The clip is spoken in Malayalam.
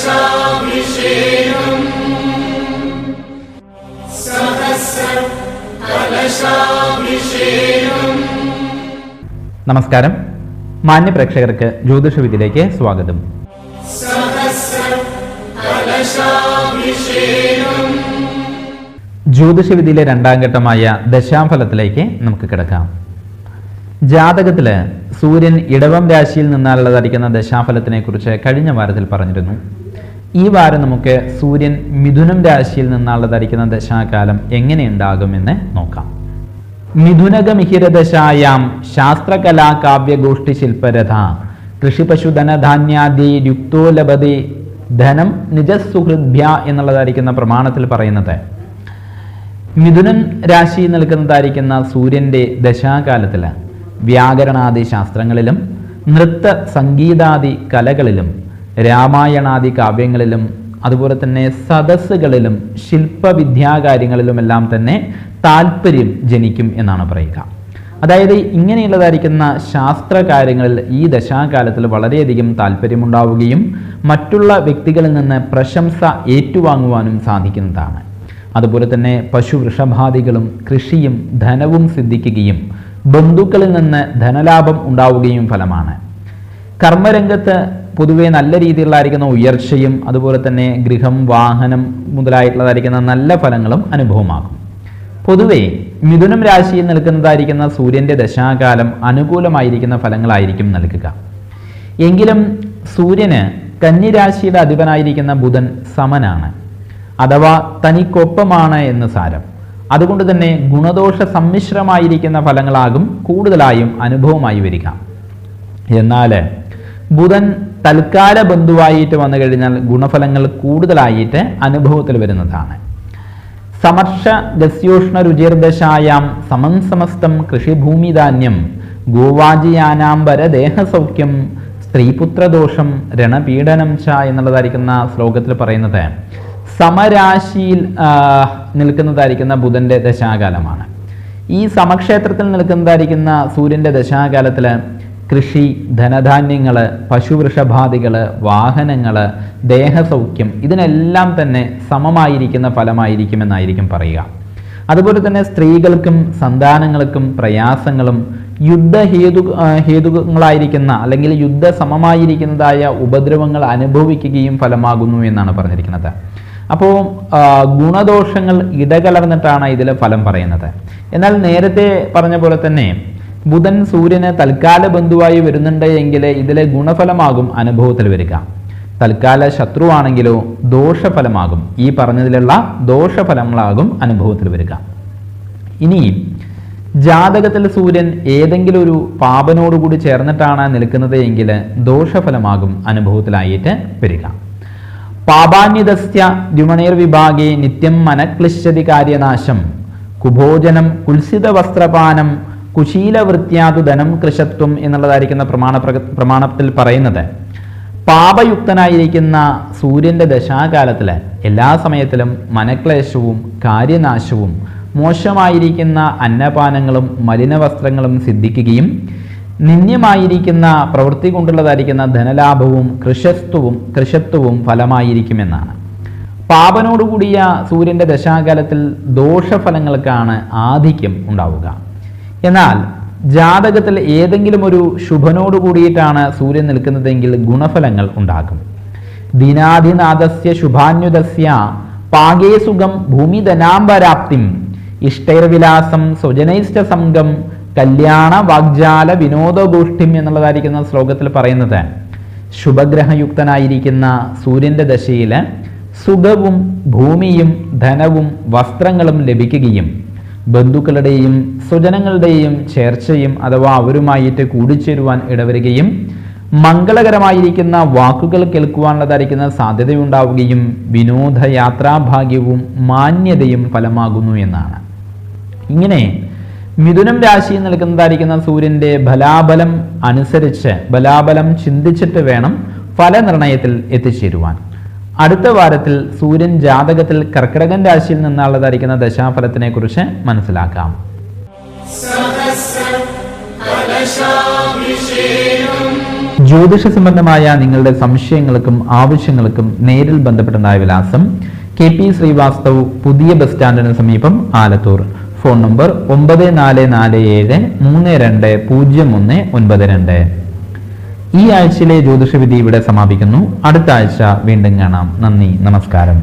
कलशाभिषेकम् सहस्र कलशाभिषेकम् നമസ്കാരം മാന്യ പ്രേക്ഷകർക്ക് ജ്യോതിഷവിധിയിലേക്ക് സ്വാഗതം सहस्र कलशाभिषेकम् ജ്യോതിഷവിധിയിലെ രണ്ടാം ഘട്ടമായ ദശാഫലത്തിലേക്ക് നമുക്ക് കിടക്കാം ജാതകത്തില് സൂര്യൻ ഇടവം രാശിയിൽ നിന്നാലുള്ളതായിരിക്കുന്ന ദശാഫലത്തിനെ കുറിച്ച് കഴിഞ്ഞ വാരത്തിൽ പറഞ്ഞിരുന്നു ഈ വാരം നമുക്ക് സൂര്യൻ മിഥുനം രാശിയിൽ നിന്നുള്ളതായിരിക്കുന്ന ദശാകാലം എങ്ങനെയുണ്ടാകുമെന്ന് നോക്കാം. മിഥുനകമിഹിരദശായാം ശാസ്ത്രകലാ കാവ്യഗോഷ്ഠി ശില്പരഥ കൃഷിപശുധനധാന്യാദി യുക്തോലഭതി ധനം നിജസുഹൃദ്ഭ്യ എന്നുള്ളതായിരിക്കുന്ന പ്രമാണത്തിൽ പറയുന്നത്. മിഥുനൻ രാശി നിൽക്കുന്നതായിരിക്കുന്ന സൂര്യന്റെ ദശാകാലത്തിൽ വ്യാകരണാദി ശാസ്ത്രങ്ങളിലും നൃത്ത സംഗീതാദി കലകളിലും രാമായണാദി കാവ്യങ്ങളിലും അതുപോലെ തന്നെ സദസ്സുകളിലും ശില്പവിദ്യാകാര്യങ്ങളിലുമെല്ലാം തന്നെ താല്പര്യം ജനിക്കും എന്നാണ് പറയുക. അതായത് ഇങ്ങനെയുള്ളതായിരിക്കുന്ന ശാസ്ത്രകാര്യങ്ങളിൽ ഈ ദശാകാലത്തിൽ വളരെയധികം താല്പര്യമുണ്ടാവുകയും മറ്റുള്ള വ്യക്തികളിൽ നിന്ന് പ്രശംസ ഏറ്റുവാങ്ങുവാനും സാധിക്കുന്നതാണ്. അതുപോലെ തന്നെ പശു വൃഷഭാദികളും കൃഷിയും ധനവും സിദ്ധിക്കുകയും ബന്ധുക്കളിൽ നിന്ന് ധനലാഭം ഉണ്ടാവുകയും ഫലമാണ്. കർമ്മരംഗത്ത് പൊതുവെ നല്ല രീതിയിലുള്ളതായിരിക്കുന്ന ഉയർച്ചയും അതുപോലെ തന്നെ ഗൃഹം വാഹനം മുതലായിട്ടുള്ളതായിരിക്കുന്ന നല്ല ഫലങ്ങളും അനുഭവമാകും. പൊതുവേ മിഥുനം രാശിയിൽ നിൽക്കുന്നതായിരിക്കുന്ന സൂര്യന്റെ ദശാകാലം അനുകൂലമായിരിക്കുന്ന ഫലങ്ങളായിരിക്കും നൽകുക. എങ്കിലും സൂര്യന് കന്നിരാശിയുടെ അധിപനായിരിക്കുന്ന ബുധൻ സമനാണ്. അഥവാ തനിക്കൊപ്പമാണ് എന്ന് സാരം. അതുകൊണ്ട് തന്നെ ഗുണദോഷ സമ്മിശ്രമായിരിക്കുന്ന ഫലങ്ങളാകും കൂടുതലായും അനുഭവമായി വരിക. എന്നാൽ ബുധൻ തൽക്കാല ബന്ധുവായിട്ട് വന്നു കഴിഞ്ഞാൽ ഗുണഫലങ്ങൾ കൂടുതലായിട്ട് അനുഭവത്തിൽ വരുന്നതാണ്. സമർഷ ഗസ്യോഷ്ണ രുചിർദശായാം സമം സമസ്തം കൃഷിഭൂമിധാന്യം ഗോവാജിയാനാംബര ദേഹസൗഖ്യം സ്ത്രീപുത്രദോഷം രണപീഡനം ച എന്നുള്ളതായിരിക്കുന്ന ശ്ലോകത്തിൽ പറയുന്നത് സമരാശിയിൽ നിൽക്കുന്നതായിരിക്കുന്ന ബുധന്റെ ദശാകാലമാണ്. ഈ സമക്ഷേത്രത്തിൽ നിൽക്കുന്നതായിരിക്കുന്ന സൂര്യന്റെ ദശാകാലത്തിൽ കൃഷി ധനധാന്യങ്ങൾ പശുവൃഷഭാദികൾ വാഹനങ്ങൾ ദേഹസൗഖ്യം ഇതിനെല്ലാം തന്നെ സമമായിരിക്കുന്ന ഫലമായിരിക്കുമെന്നായിരിക്കും പറയുക. അതുപോലെ തന്നെ സ്ത്രീകൾക്കും സന്താനങ്ങൾക്കും പ്രയാസങ്ങളും യുദ്ധ ഹേതു അല്ലെങ്കിൽ യുദ്ധ സമമായിരിക്കുന്നതായ ഉപദ്രവങ്ങൾ അനുഭവിക്കുകയും ഫലമാകുന്നു എന്നാണ് പറഞ്ഞിരിക്കുന്നത്. അപ്പോൾ ഗുണദോഷങ്ങൾ ഇടകലർന്നിട്ടാണ് ഇതിലെ ഫലം പറയുന്നത്. എന്നാൽ നേരത്തെ പറഞ്ഞ പോലെ തന്നെ ബുധൻ സൂര്യന് തൽക്കാല ബന്ധുവായി വരുന്നുണ്ട് എങ്കിൽ ഇതിലെ ഗുണഫലമാകും അനുഭവത്തിൽ വരിക. തൽക്കാല ശത്രുവാണെങ്കിലോ ദോഷഫലമാകും. ഈ പറഞ്ഞതിലുള്ള ദോഷഫലങ്ങളാകും അനുഭവത്തിൽ വരിക. ഇനി ജാതകത്തിൽ സൂര്യൻ ഏതെങ്കിലും ഒരു പാപനോടുകൂടി ചേർന്നിട്ടാണ് നിൽക്കുന്നത് എങ്കിൽ ദോഷഫലമാകും അനുഭവത്തിലായിട്ട് വരിക. പാപാന്യതസ്യ ദ്യുമണീർ വിഭാഗേ നിത്യം മനക്ലിശ്യതി കാര്യനാശം. കുഭോജനം കുൽസിത വസ്ത്രപാനം കുശീലവൃത്യാതു ധനം കൃഷത്വം എന്നുള്ളതായിരിക്കുന്ന പ്രമാണ പ്രമാണത്തിൽ പറയുന്നത്. പാപയുക്തനായിരിക്കുന്ന സൂര്യന്റെ ദശാകാലത്തിൽ എല്ലാ സമയത്തിലും മനക്ലേശവും കാര്യനാശവും മോശമായിരിക്കുന്ന അന്നപാനങ്ങളും മലിനവസ്ത്രങ്ങളും സിദ്ധിക്കുകയും നിന്ദ്യമായിരിക്കുന്ന പ്രവൃത്തി കൊണ്ടുള്ളതായിരിക്കുന്ന ധനലാഭവും കൃഷത്വവും കൃഷത്വവും ഫലമായിരിക്കുമെന്നാണ്. പാപനോടുകൂടിയ സൂര്യന്റെ ദശാകാലത്തിൽ ദോഷഫലങ്ങൾക്കാണ് ആധിക്യം ഉണ്ടാവുക. എന്നാൽ ജാതകത്തിൽ ഏതെങ്കിലും ഒരു ശുഭനോട് കൂടിയിട്ടാണ് സൂര്യൻ നിൽക്കുന്നതെങ്കിൽ ഗുണഫലങ്ങൾ ഉണ്ടാകും. ദിനാധിനാഥസ്യ ശുഭാന്യുതസ്യ പാകേ സുഖം ഭൂമിധനാംബരാപ്തിം ഇഷ്ടൈർവിലാസം സ്വജനൈഷ്ട സംഘം കല്യാണ വാഗ്ജാല വിനോദഗോഷ്ഠിം എന്നുള്ളതായിരിക്കുന്ന ശ്ലോകത്തിൽ പറയുന്നത് ശുഭഗ്രഹയുക്തനായിരിക്കുന്ന സൂര്യന്റെ ദശയിൽ സുഖവും ഭൂമിയും ധനവും വസ്ത്രങ്ങളും ലഭിക്കുകയും ബന്ധുക്കളുടെയും സ്വജനങ്ങളുടെയും ചേർച്ചയും അഥവാ അവരുമായിട്ട് കൂടിച്ചേരുവാൻ ഇടവരികയും മംഗളകരമായിരിക്കുന്ന വാക്കുകൾ കേൾക്കുവാനുള്ളതായിരിക്കുന്ന സാധ്യതയുണ്ടാവുകയും വിനോദയാത്രാഭാഗ്യവും മാന്യതയും ഫലമാകുന്നു എന്നാണ്. ഇങ്ങനെ മിഥുനം രാശിയിൽ നിൽക്കുന്നതായിരിക്കുന്ന സൂര്യന്റെ ബലാബലം അനുസരിച്ച് ബലാബലം ചിന്തിച്ചിട്ട് വേണം ഫലനിർണയത്തിൽ എത്തിച്ചേരുവാൻ. അടുത്ത വാരത്തിൽ സൂര്യൻ ജാതകത്തിൽ കർക്കിടകൻ രാശിയിൽ നിന്നുള്ളതായിരിക്കുന്ന ദശാഫലത്തിനെ കുറിച്ച് മനസ്സിലാക്കാം. ജ്യോതിഷ സംബന്ധമായ നിങ്ങളുടെ സംശയങ്ങൾക്കും ആവശ്യങ്ങൾക്കും നേരിൽ ബന്ധപ്പെട്ടുണ്ടായ വിലാസം. കെ പി ശ്രീവാസ്തവ് പുതിയ ബസ് സ്റ്റാൻഡിന് സമീപം ആലത്തൂർ. ഫോൺ നമ്പർ ഒമ്പത് നാല് നാല് ഏഴ് മൂന്ന് രണ്ട് പൂജ്യം ഒന്ന് ഒൻപത് രണ്ട്. ഈ ആഴ്ചയിലെ ജ്യോതിഷവിധി ഇവിടെ സമാപിക്കുന്നു. അടുത്ത ആഴ്ച വീണ്ടും കാണാം. നന്ദി നമസ്കാരം.